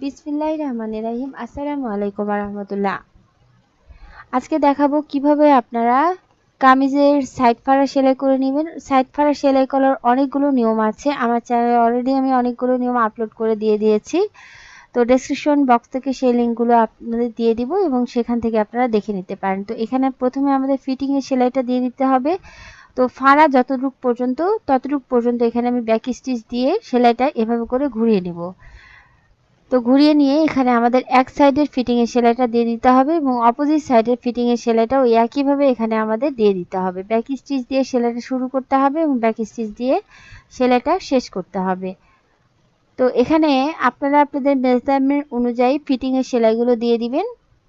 বিসমিল্লাহ রহমান রাহিম। আসসালামু আলাইকুম রহমতুল্লাহ আজকে দেখাবো কীভাবে আপনারা কামিজের সাইড ফাড়া সেলাই করে নেবেন। সাইড ফাড়া সেলাই করার অনেকগুলো নিয়ম আছে। আমার চ্যানেলে অলরেডি আমি অনেকগুলো নিয়ম আপলোড করে দিয়ে দিয়েছি। তো ডেসক্রিপশন বক্স থেকে সেই লিঙ্কগুলো আপনাদের দিয়ে দিব এবং সেখান থেকে আপনারা দেখে নিতে পারেন। তো এখানে প্রথমে আমাদের ফিটিংয়ের সেলাইটা দিয়ে দিতে হবে। তো ফাড়া যতটুক পর্যন্ত, ততটুক পর্যন্ত এখানে আমি ব্যাক স্টিচ দিয়ে সেলাইটা এভাবে করে ঘুরিয়ে নিব। তো ঘুরিয়ে নিয়ে এখানে আমাদের এক সাইডের ফিটিংয়ের সেলাইটা দিয়ে দিতে হবে এবং অপোজিট সাইডের ফিটিংয়ের সেলাইটাও একইভাবে এখানে আমাদের দিয়ে দিতে হবে। ব্যাক স্টিচ দিয়ে সেলাইটা শুরু করতে হবে এবং ব্যাক স্টিচ দিয়ে সেলাইটা শেষ করতে হবে। তো এখানে আপনারা আপনাদের মেজারমেন্ট অনুযায়ী ফিটিংয়ের সেলাইগুলো দিয়ে দিবেন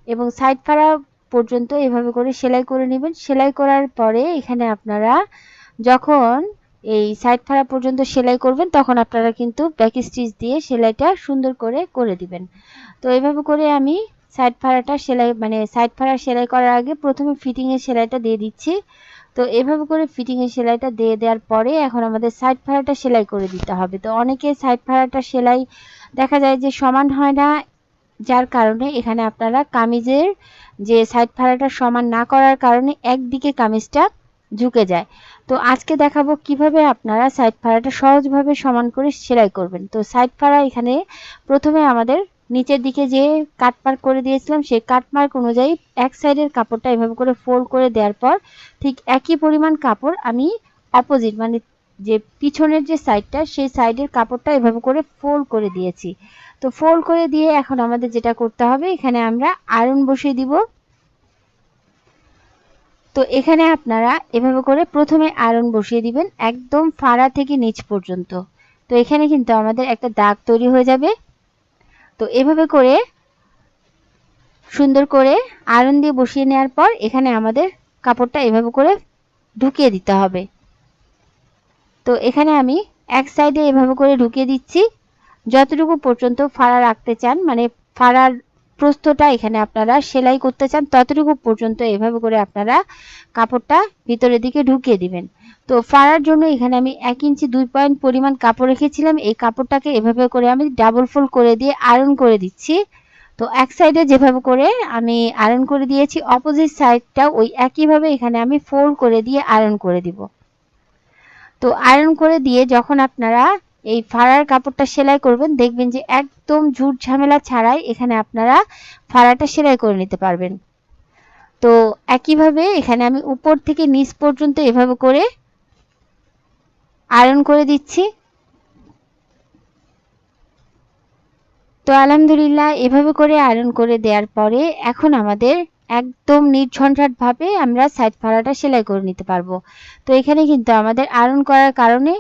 এবং সাইড ফাড়া পর্যন্ত এভাবে করে সেলাই করে নেবেন। সেলাই করার পরে এখানে আপনারা যখন এই সাইড ফাড়া পর্যন্ত সেলাই করবেন, তখন আপনারা কিন্তু ব্যাক স্টিচ দিয়ে সেলাইটা সুন্দর করে করে দিবেন। তো এইভাবে করে আমি সাইড ফাড়াটা সেলাই মানে সাইড ফাড়া সেলাই করার আগে প্রথমে ফিটিংয়ের সেলাইটা দিয়ে দিচ্ছি। তো এভাবে করে ফিটিংয়ের সেলাইটা দিয়ে দেওয়ার পরে এখন আমাদের সাইড ফাড়াটা সেলাই করে দিতে হবে। তো অনেকে সাইড ফাড়াটা সেলাই দেখা যায় যে সমান হয় না, যার কারণে এখানে আপনারা কামিজের যে সাইড ফাড়াটা সমান না করার কারণে একদিকে কামিজটা ঝুঁকে যায়। তো আজকে দেখাবো কীভাবে আপনারা সাইড ফাড়াটা সহজভাবে সমান করে সেলাই করবেন। তো সাইড ফাড়া এখানে প্রথমে আমাদের নিচের দিকে যে কাটমার্ক করে দিয়েছিলাম, সেই কাটমার্ক অনুযায়ী এক সাইডের কাপড়টা এভাবে করে ফোল্ড করে দেওয়ার পর ঠিক একই পরিমাণ কাপড় আমি অপোজিট মানে যে পিছনের যে সাইডটা সেই সাইডের কাপড়টা এভাবে করে ফোল্ড করে দিয়েছি। তো ফোল্ড করে দিয়ে এখন আমাদের যেটা করতে হবে, এখানে আমরা আয়রন বসিয়ে দিব। তো এখানে আপনারা এভাবে করে প্রথমে আয়রন বসিয়ে দিবেন একদম ফাড়া থেকে নিচ পর্যন্ত। তো এখানে কিন্তু আমাদের একটা দাগ তৈরি হয়ে যাবে। তো এভাবে করে সুন্দর করে আয়রন দিয়ে বসিয়ে নেওয়ার পর এখানে আমাদের কাপড়টা এভাবে করে ঢুকিয়ে দিতে হবে। তো এখানে আমি এক সাইডে এভাবে করে ঢুকিয়ে দিচ্ছি। যতটুকু পর্যন্ত ফাড়া রাখতে চান মানে ফাড়ার প্রস্থটা এখানে আপনারা সেলাই করতে চান, ততটুকু পর্যন্ত এভাবে করে আপনারা কাপড়টা ভিতরের দিকে ঢুকিয়ে দিবেন। তো ফাড়ার জন্য এখানে আমি এক ইঞ্চি দুই পয়েন্ট পরিমাণ কাপড় রেখেছিলাম। এই কাপড়টাকে এভাবে করে আমি ডাবল ফোল্ড করে দিয়ে আয়রন করে দিচ্ছি। তো এক সাইডে যেভাবে করে আমি আয়রন করে দিয়েছি, অপোজিট সাইডটা ওই একইভাবে এখানে আমি ফোল্ড করে দিয়ে আয়রন করে দিব। তো আয়রন করে দিয়ে যখন আপনারা এই ফাড়ার কাপড়টা সেলাই করবেন, দেখবেন যে একদম ঝুট ঝামেলা ছাড়াই এখানে আপনারা ফাড়াটা সেলাই করে নিতে পারবেন। তো একইভাবে এখানে আমি উপর থেকে নিচ পর্যন্ত এভাবে করে আয়রন করে দিচ্ছি। তো আলহামদুলিল্লাহ, এভাবে করে আয়রন করে দেওয়ার পরে এখন আমাদের একদম নির্ঝঞ্ঝাটভাবে আমরা সাইড ফাড়াটা সেলাই করে নিতে পারব। তো এখানে কিন্তু আমাদের আয়রন করার কারণে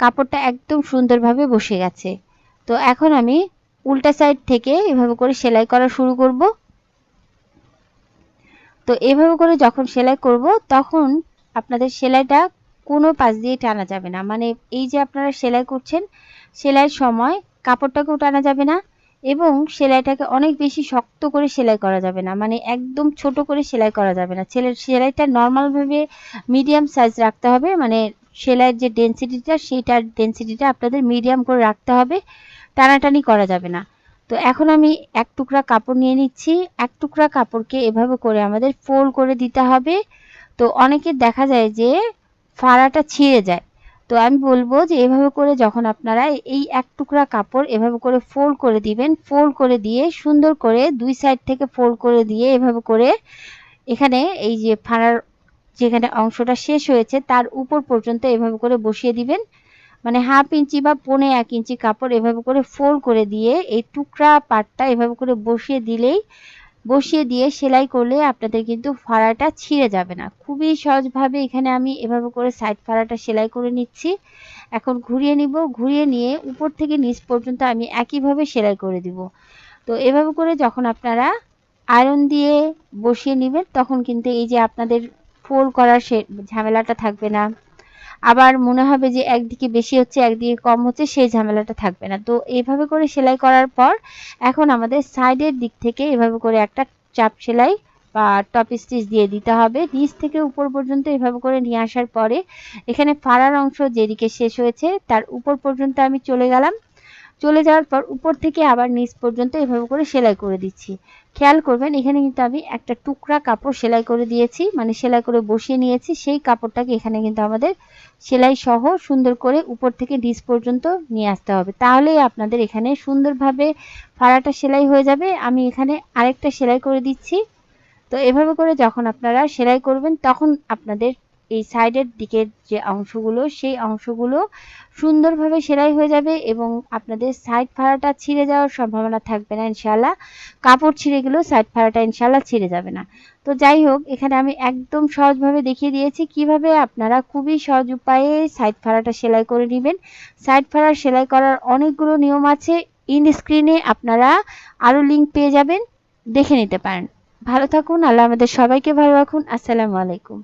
কাপড়টা একদম সুন্দরভাবে বসে গেছে। তো এখন আমি উল্টা সাইড থেকে এভাবে করে সেলাই করা শুরু করব। তো এভাবে করে যখন সেলাই করব, তখন আপনাদের সেলাইটা কোনো পাশ দিয়ে টানা যাবে না। মানে এই যে আপনারা সেলাই করছেন, সেলাইয়ের সময় কাপড়টাকেও টানা যাবে না এবং সেলাইটাকে অনেক বেশি শক্ত করে সেলাই করা যাবে না। মানে একদম ছোট করে সেলাই করা যাবে না। ছেলের সেলাইটা নর্মালভাবে মিডিয়াম সাইজ রাখতে হবে। মানে সেলাইয়ের যে ডেন্সিটিটা সেইটার ডেন্সিটিটা আপনাদের মিডিয়াম করে রাখতে হবে। টানাটানি করা যাবে না। তো এখন আমি এক টুকরা কাপড় নিয়ে নিচ্ছি। এক টুকরা কাপড়কে এভাবে করে আমাদের ফোল্ড করে দিতে হবে। তো অনেকের দেখা যায় যে ফাড়াটা ছিঁড়ে যায়। তো আমি বলব যে এভাবে করে যখন আপনারা এই এক টুকরা কাপড় এভাবে করে ফোল্ড করে দিবেন ফোল্ড করে দিয়ে সুন্দর করে দুই সাইড থেকে ফোল্ড করে দিয়ে এভাবে করে এখানে এই যে ফাড়ার যেখানে অংশটা শেষ হয়েছে, তার উপর পর্যন্ত এভাবে করে বসিয়ে দিবেন। মানে হাফ ইঞ্চি বা পৌনে এক ইঞ্চি কাপড় এভাবে করে ফোল্ড করে দিয়ে এই টুকরা পাটটা এভাবে করে বসিয়ে দিলেই, বসিয়ে দিয়ে সেলাই করলে আপনাদের কিন্তু ফাড়াটা ছিঁড়ে যাবে না। খুবই সহজভাবে এখানে আমি এভাবে করে সাইড ফাড়াটা সেলাই করে নিচ্ছি। এখন ঘুরিয়ে নিব, ঘুরিয়ে নিয়ে উপর থেকে নিচ পর্যন্ত আমি একইভাবে সেলাই করে দিব। তো এভাবে করে যখন আপনারা আয়রন দিয়ে বসিয়ে নেবেন, তখন কিন্তু এই যে আপনাদের ফোল্ড করার সে ঝামেলাটা থাকবে না। আবার মনে হবে যে একদিকে বেশি হচ্ছে, একদিকে কম হচ্ছে, সেই ঝামেলাটা থাকবে না। তো এইভাবে করে সেলাই করার পর এখন আমাদের সাইডের দিক থেকে এভাবে করে একটা চাপ সেলাই বা টপ স্টিচ দিয়ে দিতে হবে। নিচ থেকে উপর পর্যন্ত এভাবে করে নিয়ে আসার পরে এখানে ফাড়ার অংশ যেদিকে শেষ হয়েছে, তার উপর পর্যন্ত আমি চলে গেলাম। চলে যাওয়ার পর উপর থেকে আবার নিচ পর্যন্ত এভাবে করে সেলাই করে দিচ্ছি। খেয়াল করবেন, এখানে কিন্তু আমি একটা টুকরা কাপড় সেলাই করে দিয়েছি মানে সেলাই করে বসিয়ে নিয়েছি। সেই কাপড়টাকে এখানে কিন্তু আমাদের সেলাই সহ সুন্দর করে উপর থেকে নিচ পর্যন্ত নিয়ে আসতে হবে। তাহলেই আপনাদের এখানে সুন্দরভাবে ফাড়াটা সেলাই হয়ে যাবে। আমি এখানে আরেকটা সেলাই করে দিচ্ছি। তো এভাবে করে যখন আপনারা সেলাই করবেন, তখন আপনাদের এই সাইডের দিকের যে অংশগুলো, সেই অংশগুলো সুন্দরভাবে সেলাই হয়ে যাবে এবং আপনাদের সাইড ফাড়াটা ছিঁড়ে যাওয়ার সম্ভাবনা থাকবে না ইনশাল্লাহ কাপড় ছিঁড়ে গেলেও সাইড ফাড়াটা ইনশাল্লাহ ছিঁড়ে যাবে না। তো যাই হোক, এখানে আমি একদম সহজভাবে দেখিয়ে দিয়েছি কীভাবে আপনারা খুবই সহজ উপায়ে সাইড ফাড়াটা সেলাই করে নেবেন। সাইড ফাড়া সেলাই করার অনেকগুলো নিয়ম আছে। ইন স্ক্রিনে আপনারা আরও লিঙ্ক পেয়ে যাবেন, দেখে নিতে পারেন। ভালো থাকুন, আল্লাহ আমাদের সবাইকে ভালো রাখুন। আসসালামু আলাইকুম।